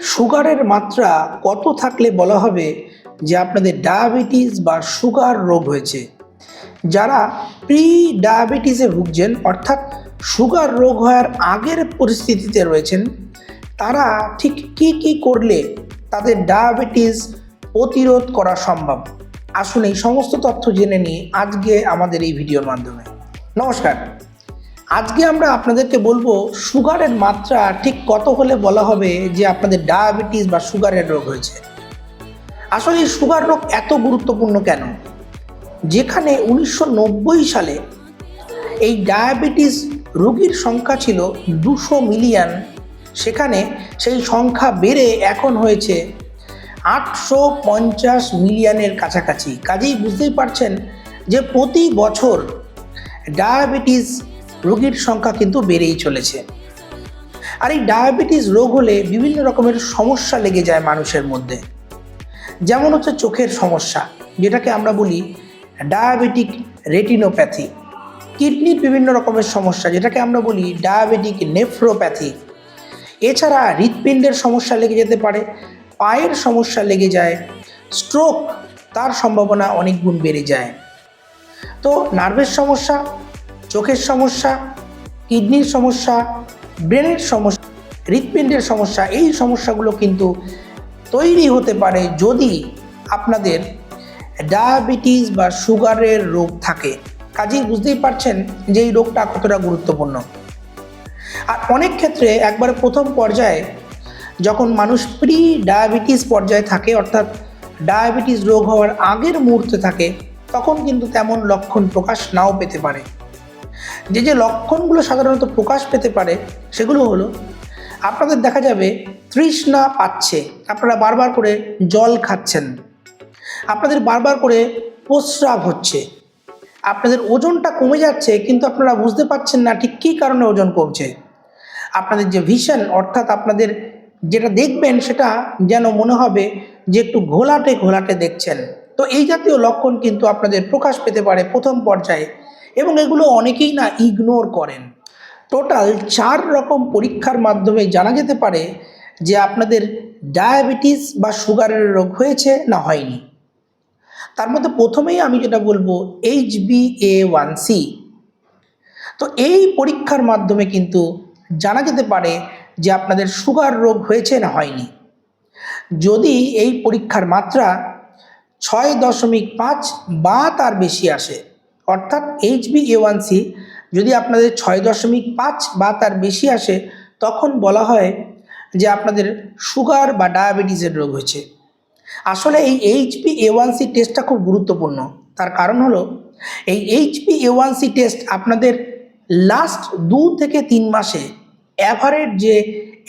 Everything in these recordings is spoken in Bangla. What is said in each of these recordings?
সুগারের মাত্রা কত থাকলে বলা হবে যে আপনাদের ডায়াবেটিস বা সুগার রোগ হয়েছে? যারা প্রি ডায়াবেটিসে ভুগছেন, অর্থাৎ সুগার রোগ হওয়ার আগের পরিস্থিতিতে রয়েছেন, তারা ঠিক কি কি করলে তাদের ডায়াবেটিস প্রতিরোধ করা সম্ভব? আসুন এই সমস্ত তথ্য জেনে নিই আজকে আমাদের এই ভিডিওর মাধ্যমে। নমস্কার। আজকে আমরা আপনাদেরকে বলব, সুগারের মাত্রা ঠিক কত হলে বলা হবে যে আপনাদের ডায়াবেটিস বা সুগারের রোগ হয়েছে? আসলে এই সুগার রোগ এত গুরুত্বপূর্ণ কেন? যেখানে উনিশশো নব্বই সালে এই ডায়াবেটিস রোগীর সংখ্যা ছিল দুশো মিলিয়ন, সেখানে সেই সংখ্যা বেড়ে এখন হয়েছে আটশো পঞ্চাশ মিলিয়নের কাছাকাছি। কাজেই বুঝতেই পারছেন যে প্রতি বছর ডায়াবেটিস রোগীর সংখ্যা কিন্তু বেড়েই চলেছে। আর এই ডায়াবেটিস রোগ হলে বিভিন্ন রকমের সমস্যা লেগে যায় মানুষের মধ্যে। যেমন হচ্ছে চোখের সমস্যা, যেটাকে আমরা বলি ডায়াবেটিক রেটিনোপ্যাথি। কিডনির বিভিন্ন রকমের সমস্যা, যেটাকে আমরা বলি ডায়াবেটিক নেফ্রোপ্যাথি। এছাড়া হৃৎপিণ্ডের সমস্যা লেগে যেতে পারে, পায়ের সমস্যা লেগে যায় স্ট্রোক তার সম্ভাবনা অনেক গুণ বেড়ে যায়। তো নার্ভের সমস্যা চোখের সমস্যা, কিডনির সমস্যা, ব্রেনের সমস্যা, হৃৎপিণ্ডের সমস্যা, এই সমস্যাগুলো কিন্তু তৈরি হতে পারে যদি আপনাদের ডায়াবেটিস বা সুগারের রোগ থাকে। কাজেই বুঝতেই পারছেন যে এই রোগটা কতটা গুরুত্বপূর্ণ। আর অনেক ক্ষেত্রে একবারে প্রথম পর্যায়ে যখন মানুষ প্রি ডায়াবেটিস পর্যায়ে থাকে, অর্থাৎ ডায়াবেটিস রোগ হওয়ার আগের মুহূর্তে থাকে, তখন কিন্তু তেমন লক্ষণ প্রকাশ নাও পেতে পারে। যে যে লক্ষণগুলো সাধারণত প্রকাশ পেতে পারে সেগুলো হলো, আপনাদের দেখা যাবে তৃষ্ণা পাচ্ছে, আপনারা বারবার করে জল খাচ্ছেন, আপনাদের বারবার করে প্রস্রাব হচ্ছে, আপনাদের ওজনটা কমে যাচ্ছে কিন্তু আপনারা বুঝতে পারছেন না ঠিক কী কারণে ওজন কমছে, আপনাদের যে ভিশন অর্থাৎ আপনাদের যেটা দেখবেন সেটা যেন মনে হবে যে একটু ঘোলাটে ঘোলাটে দেখছেন, তো এই জাতীয় লক্ষণ কিন্তু আপনাদের প্রকাশ পেতে পারে প্রথম পর্যায়ে। এবং এগুলো অনেকেই না ইগনোর করেন। টোটাল চার রকম পরীক্ষার মাধ্যমে জানা যেতে পারে যে আপনাদের ডায়াবেটিস বা সুগারের রোগ হয়েছে না হয়নি। তার মধ্যে প্রথমেই আমি যেটা বলব H B A one C তো এই পরীক্ষার মাধ্যমে কিন্তু জানা যেতে পারে যে আপনাদের সুগার রোগ হয়েছে না হয়নি। যদি এই পরীক্ষার মাত্রা ছয় দশমিক পাঁচ বা তার বেশি আসে অর্থাৎ H B A one C যদি আপনাদের ছয় দশমিক পাঁচ বা তার বেশি আসে, তখন বলা হয় যে আপনাদের সুগার বা ডায়াবেটিসের রোগ হয়েছে। আসলে এই এইচপি এ ওয়ান সি টেস্টটা খুব গুরুত্বপূর্ণ। তার কারণ হলো, এই HP A one C test আপনাদের লাস্ট দু থেকে তিন মাসে অ্যাভারেজ যে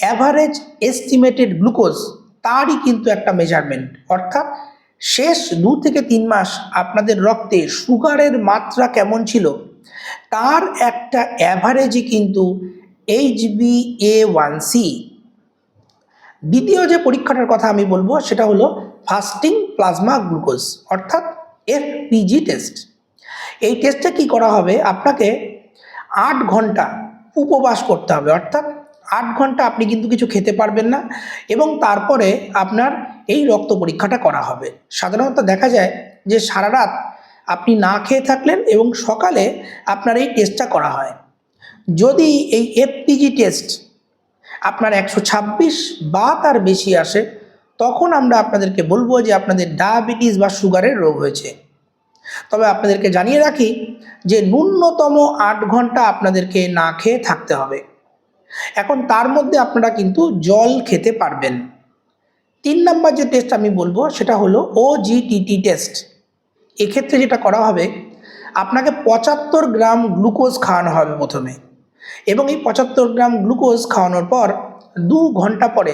অ্যাভারেজ এস্টিমেটেড গ্লুকোজ তারই কিন্তু একটা মেজারমেন্ট অর্থাৎ শেষ দু থেকে তিন মাস আপনাদের রক্তে সুগারের মাত্রা কেমন ছিল? তার একটা অ্যাভারেজই কিন্তু H B A one C দ্বিতীয় যে পরীক্ষাটার কথা আমি বলব, সেটা হলো ফাস্টিং প্লাজমা গ্লুকোজ অর্থাৎ এফপিজি টেস্ট এই টেস্টে কি করা হবে? আপনাকে আট ঘণ্টা উপবাস করতে হবে, অর্থাৎ আট ঘণ্টা আপনি কিন্তু কিছু খেতে পারবেন না এবং তারপরে আপনার এই রক্ত পরীক্ষাটা করা হবে। সাধারণত দেখা যায় যে সারা রাত আপনি না খেয়ে থাকলেন এবং সকালে আপনার এই টেস্টটা করা হয়। যদি এই এফপিজি টেস্ট আপনার একশো ছাব্বিশ বা তার বেশি আসে, তখন আমরা আপনাদেরকে বলব যে আপনাদের ডায়াবেটিস বা সুগারের রোগ হয়েছে। তবে আপনাদেরকে জানিয়ে রাখি যে ন্যূনতম আট ঘণ্টা আপনাদেরকে না খেয়ে থাকতে হবে। এখন তার মধ্যে আপনারা কিন্তু জল খেতে পারবেন। তিন নম্বর যে টেস্ট আমি বলব, সেটা হলো ও ওজিটিটি টেস্ট এক্ষেত্রে যেটা করা হবে, আপনাকে পঁচাত্তর গ্রাম গ্লুকোজ খাওয়ানো হবে প্রথমে। এবং এই পঁচাত্তর গ্রাম গ্লুকোজ খাওয়ানোর পর দু ঘণ্টা পরে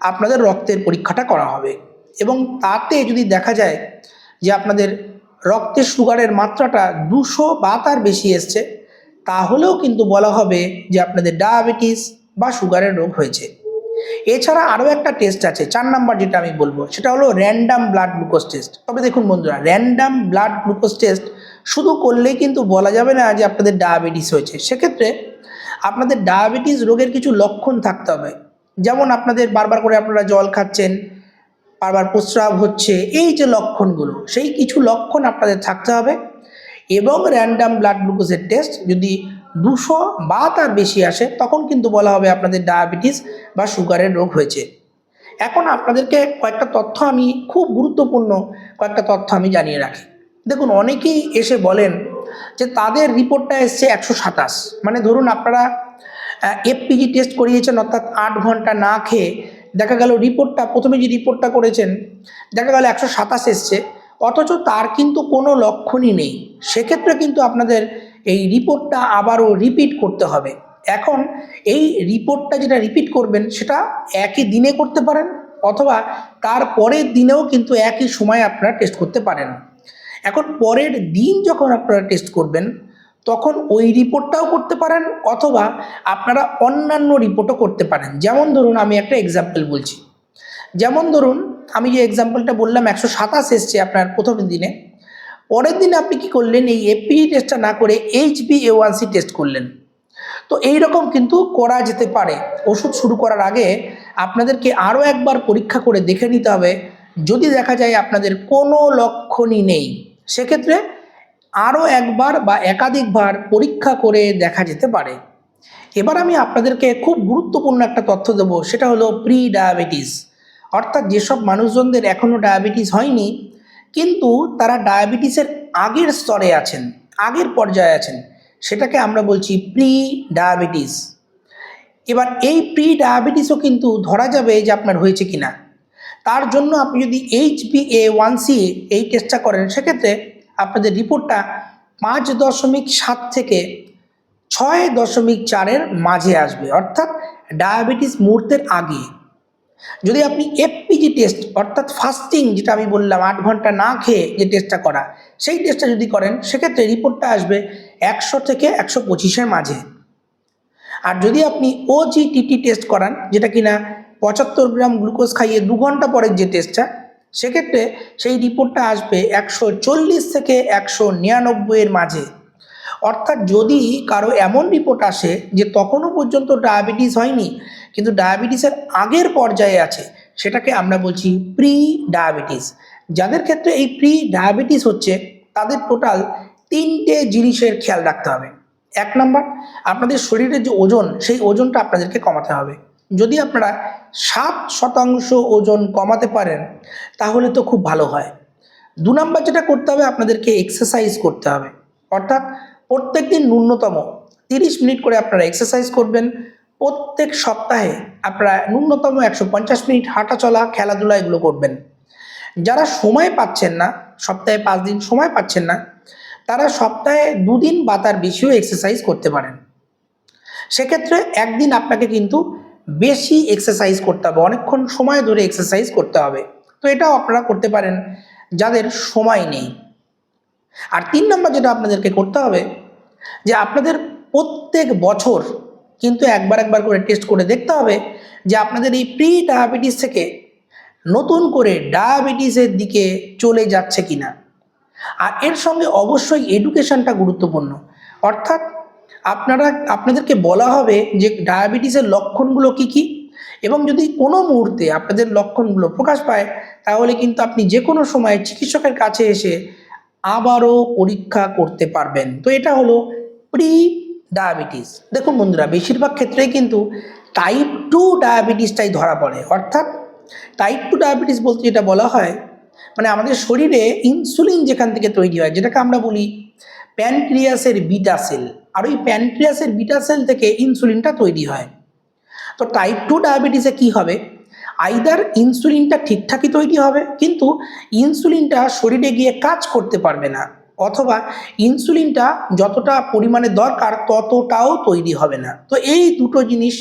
আপনাদের রক্তের পরীক্ষাটা করা হবে। এবং তাতে যদি দেখা যায় যে আপনাদের রক্তের সুগারের মাত্রাটা দুশো বা তার বেশি এসছে, তাহলেও কিন্তু বলা হবে যে আপনাদের ডায়াবেটিস বা সুগারের রোগ হয়েছে। এছাড়া আরও একটা টেস্ট আছে, চার নাম্বার যেটা আমি বলব, সেটা হলো র্যান্ডাম ব্লাড গ্লুকোজ টেস্ট তবে দেখুন বন্ধুরা র্যান্ডাম ব্লাড গ্লুকোজ টেস্ট শুধু করলেই কিন্তু বলা যাবে না যে আপনাদের ডায়াবেটিস হয়েছে। সেক্ষেত্রে আপনাদের ডায়াবেটিস রোগের কিছু লক্ষণ থাকতে হবে। যেমন আপনাদের বারবার করে আপনারা জল খাচ্ছেন, বারবার প্রস্রাব হচ্ছে, এই যে লক্ষণগুলো, সেই কিছু লক্ষণ আপনাদের থাকতে হবে। এবং র্যান্ডাম ব্লাড গ্লুকোজের টেস্ট যদি দুশো বা তার বেশি আসে, তখন কিন্তু বলা হবে আপনাদের ডায়াবেটিস বা সুগারের রোগ হয়েছে। এখন আপনাদেরকে কয়েকটা তথ্য আমি, খুব গুরুত্বপূর্ণ কয়েকটা তথ্য আমি জানিয়ে রাখি। দেখুন, অনেকেই এসে বলেন যে তাদের রিপোর্টটা এসছে একশো সাতাশ। মানে ধরুন আপনারা এফপিজি টেস্ট করিয়েছেন, অর্থাৎ আট ঘণ্টা না খেয়ে দেখা গেল রিপোর্টটা প্রথমে যে রিপোর্টটা করেছেন, দেখা গেল একশো সাতাশ এসছে। অথচ তার কিন্তু কোনো লক্ষণই নেই। সেক্ষেত্রে কিন্তু আপনাদের এই রিপোর্টটা আবারও রিপিট করতে হবে। এখন এই রিপোর্টটা যেটা রিপিট করবেন, সেটা একই দিনে করতে পারেন অথবা তার পরের দিনেও কিন্তু একই সময় আপনারা টেস্ট করতে পারেন। এখন পরের দিন যখন আপনারা টেস্ট করবেন, তখন ওই রিপোর্টটাও করতে পারেন অথবা আপনারা অন্যান্য রিপোর্টও করতে পারেন। যেমন ধরুন, আমি একটা এক্সাম্পল বলছি। যেমন ধরুন, আমি যে এক্সাম্পলটা বললাম, একশো সাতাশ এসছে আপনার প্রথম দিনে। পরের দিন আপনি কি করলেন? এই এপি টেস্টটা না করে HB A one C test করলেন। তো এই রকম কিন্তু করা যেতে পারে। ওষুধ শুরু করার আগে আপনাদেরকে আরও একবার পরীক্ষা করে দেখে নিতে হবে। যদি দেখা যায় আপনাদের কোনো লক্ষণই নেই, সেক্ষেত্রে আরও একবার বা একাধিকবার পরীক্ষা করে দেখা যেতে পারে। এবার আমি আপনাদেরকে খুব গুরুত্বপূর্ণ একটা তথ্য দেবো। সেটা হলো প্রি ডায়াবেটিস অর্থাৎ যেসব মানুষজনদের এখনও ডায়াবেটিস হয়নি কিন্তু তারা ডায়াবেটিসের আগের স্তরে আছেন, আগের পর্যায়ে আছেন। সেটাকে আমরা বলছি প্রি ডায়াবেটিস এবার এই প্রি ডায়াবেটিসও কিন্তু ধরা যাবে যে আপনার হয়েছে কিনা। তার জন্য আপনি যদি H B A one C এই টেস্টটা করেন, সেক্ষেত্রে আপনাদের রিপোর্টটা পাঁচ দশমিক সাত থেকে ছয় দশমিক চারের মাঝে আসবে। অর্থাৎ ডায়াবেটিস মুহূর্তের আগে। যদি আপনি এফপিজি টেস্ট অর্থাৎ ফাস্টিং যেটা আমি বললাম, আট ঘণ্টা না খেয়ে যে টেস্টটা করা, সেই টেস্টটা যদি করেন, সেক্ষেত্রে রিপোর্টটা আসবে একশো থেকে একশো পঁচিশের মাঝে। আর যদি আপনি ওজিটিটি টেস্ট করান, যেটা কিনা পঁচাত্তর গ্রাম গ্লুকোজ খাইয়ে দু ঘণ্টা পরের যে টেস্টটা সেক্ষেত্রে সেই রিপোর্টটা আসবে একশো চল্লিশ থেকে একশো নিরানব্বইয়ের মাঝে। অর্থাৎ যদি কারও এমন রিপোর্ট আসে যে তখনও পর্যন্ত ডায়াবেটিস হয়নি, কিন্তু ডায়াবেটিসের আগের পর্যায়ে আছে, সেটাকে আমরা বলছি প্রি ডায়াবেটিস যাদের ক্ষেত্রে এই প্রি ডায়াবেটিস হচ্ছে, তাদের টোটাল তিনটে জিনিসের খেয়াল রাখতে হবে। এক নম্বর, আপনাদের শরীরের যে ওজন, সেই ওজনটা আপনাদেরকে কমাতে হবে। যদি আপনারা সাত শতাংশ ওজন কমাতে পারেন, তাহলে তো খুব ভালো হয়। দু নাম্বার যেটা করতে হবে, আপনাদেরকে এক্সারসাইজ করতে হবে। অর্থাৎ প্রত্যেক দিন ন্যূনতম তিরিশ মিনিট করে আপনারা এক্সারসাইজ করবেন। প্রত্যেক সপ্তাহে আপনারা ন্যূনতম একশো পঞ্চাশ মিনিট হাঁটা চলা, খেলাধুলা এগুলো করবেন। যারা সময় পাচ্ছেন না, সপ্তাহে পাঁচ দিন সময় পাচ্ছেন না, তারা সপ্তাহে দুদিন বা তার বেশিও এক্সারসাইজ করতে পারেন। সেক্ষেত্রে একদিন আপনাকে কিন্তু বেশি এক্সারসাইজ করতে হবে, অনেকক্ষণ সময় ধরে এক্সারসাইজ করতে হবে। তো এটাও আপনারা করতে পারেন, যাদের সময় নেই। আর তিন নম্বর যেটা আপনাদেরকে করতে হবে, যে আপনাদের প্রত্যেক বছর কিন্তু একবার একবার করে টেস্ট করে দেখতে হবে যে আপনাদের এই প্রি ডায়াবেটিস থেকে নতুন করে ডায়াবেটিসের দিকে চলে যাচ্ছে কিনা। আর এর সঙ্গে অবশ্যই এডুকেশনটা গুরুত্বপূর্ণ। অর্থাৎ আপনারা, আপনাদেরকে বলা হবে যে ডায়াবেটিসের লক্ষণগুলো কি কি, এবং যদি কোনো মুহূর্তে আপনাদের লক্ষণগুলো প্রকাশ পায়, তাহলে কিন্তু আপনি যে কোনো সময় চিকিৎসকের কাছে এসে আবারও পরীক্ষা করতে পারবেন। তো এটা হলো প্রি ডায়াবেটিস দেখুন বন্ধুরা, বেশিরভাগ ক্ষেত্রেই কিন্তু টাইপ টু ডায়াবেটিসটাই ধরা পড়ে। অর্থাৎ টাইপ টু ডায়াবেটিস বলতে যেটা বলা হয় মানে আমাদের শরীরে ইনসুলিন যেখান থেকে তৈরি হয়, যেটাকে আমরা বলি প্যানক্রিয়াসের বিটা সেল আর ওই প্যানক্রিয়াসের বিটা সেল থেকে ইনসুলিনটা তৈরি হয়। তো টাইপ টু ডায়াবেটিসে কী হবে? আইদার ইনসুলিনটা ঠিকঠাকই তৈরি হবে, কিন্তু ইনসুলিনটা শরীরে গিয়ে কাজ করতে পারবে না, অথবা ইনসুলিনটা যতটা পরিমাণে দরকার ততটাও তৈরি হবে না। তো এই দুটো জিনিস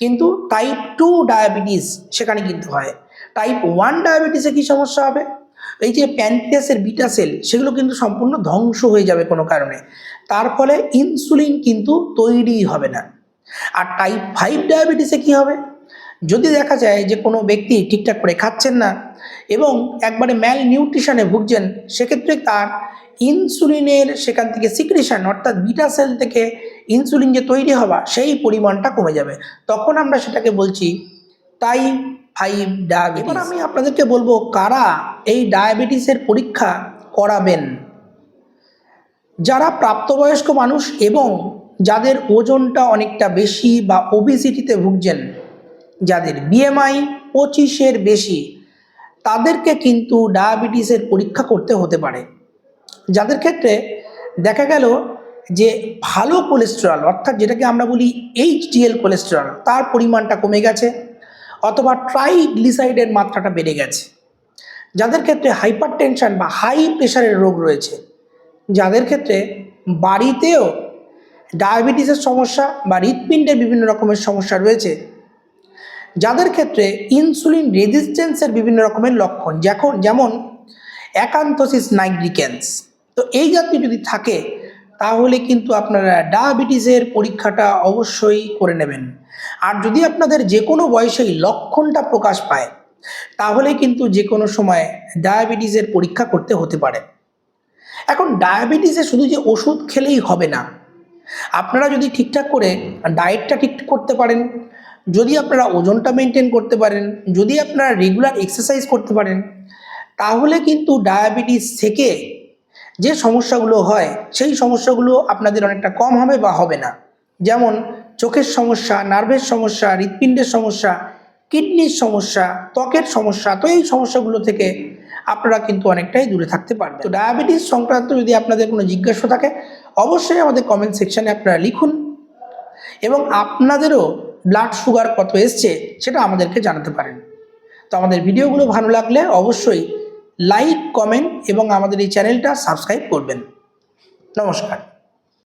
কিন্তু টাইপ টু ডায়াবেটিস সেখানে কিন্তু হয়। টাইপ ওয়ান ডায়াবেটিসে কী সমস্যা হবে? এই যে প্যানক্রিয়াসের বিটা সেল সেগুলো কিন্তু সম্পূর্ণ ধ্বংস হয়ে যাবে কোনো কারণে। তার ফলে ইনসুলিন কিন্তু তৈরি হবে না। আর টাইপ ফাইভ ডায়াবেটিসে কী হবে? যদি দেখা যায় যে কোনো ব্যক্তি ঠিকঠাক করে খাচ্ছেন না এবং একবারে ম্যাল নিউট্রিশনে ভুগছেন, সেক্ষেত্রে তার ইনসুলিনের সেখান থেকে সিক্রেশন অর্থাৎ বিটা সেল থেকে ইনসুলিন যে তৈরি হওয়া, সেই পরিমাণটা কমে যাবে। তখন আমরা সেটাকে বলছি তাই ফাইভ ডায়াবেটিস এবার আমি আপনাদেরকে বলব কারা এই ডায়াবেটিসের পরীক্ষা করাবেন। যারা প্রাপ্তবয়স্ক মানুষ এবং যাদের ওজনটা অনেকটা বেশি বা ওবিসিটিতে ভুগছেন যাদের বিএমআই পঁচিশের বেশি, তাদেরকে কিন্তু ডায়াবেটিসের পরীক্ষা করতে হতে পারে। যাদের ক্ষেত্রে দেখা গেল যে ভালো কোলেস্টেরল অর্থাৎ যেটাকে আমরা বলি এইচডিএল কোলেস্টেরল তার পরিমাণটা কমে গেছে অথবা ট্রাইগ্লিসাইডের মাত্রাটা বেড়ে গেছে। যাদের ক্ষেত্রে হাইপার টেনশন বা হাই প্রেশারের রোগ রয়েছে, যাদের ক্ষেত্রে বাড়িতেও ডায়াবেটিসের সমস্যা বা হৃৎপিণ্ডের বিভিন্ন রকমের সমস্যা রয়েছে যাদের ক্ষেত্রে ইনসুলিন রেজিস্ট্যান্সের বিভিন্ন রকমের লক্ষণ, যখন, যেমন অ্যাকান্থোসিস নাইগ্রিক্যান্স তো এই জাতীয় যদি থাকে, তাহলে কিন্তু আপনারা ডায়াবেটিসের পরীক্ষাটা অবশ্যই করে নেবেন। আর যদি আপনাদের যে কোনো বয়সেই লক্ষণটা প্রকাশ পায়, তাহলে কিন্তু যে কোনো সময় ডায়াবেটিসের পরীক্ষা করতে হতে পারে। এখন ডায়াবেটিসে শুধু যে ওষুধ খেলেই হবে না, আপনারা যদি ঠিকঠাক করে ডায়েটটা ঠিক করতে পারেন যদি আপনারা ওজনটা মেনটেন করতে পারেন, যদি আপনারা রেগুলার এক্সারসাইজ করতে পারেন, তাহলে কিন্তু ডায়াবেটিস থেকে যে সমস্যাগুলো হয়, সেই সমস্যাগুলো আপনাদের অনেকটা কম হবে বা হবে না। যেমন চোখের সমস্যা নার্ভের সমস্যা, হৃৎপিণ্ডের সমস্যা কিডনির সমস্যা, ত্বকের সমস্যা, তো এই সমস্যাগুলো থেকে আপনারা কিন্তু অনেকটাই দূরে থাকতে পারবেন। তো ডায়াবেটিস সংক্রান্ত যদি আপনাদের কোনো জিজ্ঞাসা থাকে, অবশ্যই আমাদের কমেন্ট সেকশানে আপনারা লিখুন এবং আপনাদেরও ব্লাড সুগার কত এসছে সেটা আমাদেরকে জানাতে পারেন। তো আমাদের ভিডিওগুলো ভালো লাগলে অবশ্যই লাইক কমেন্ট এবং আমাদের এই চ্যানেলটা সাবস্ক্রাইব করবেন। নমস্কার।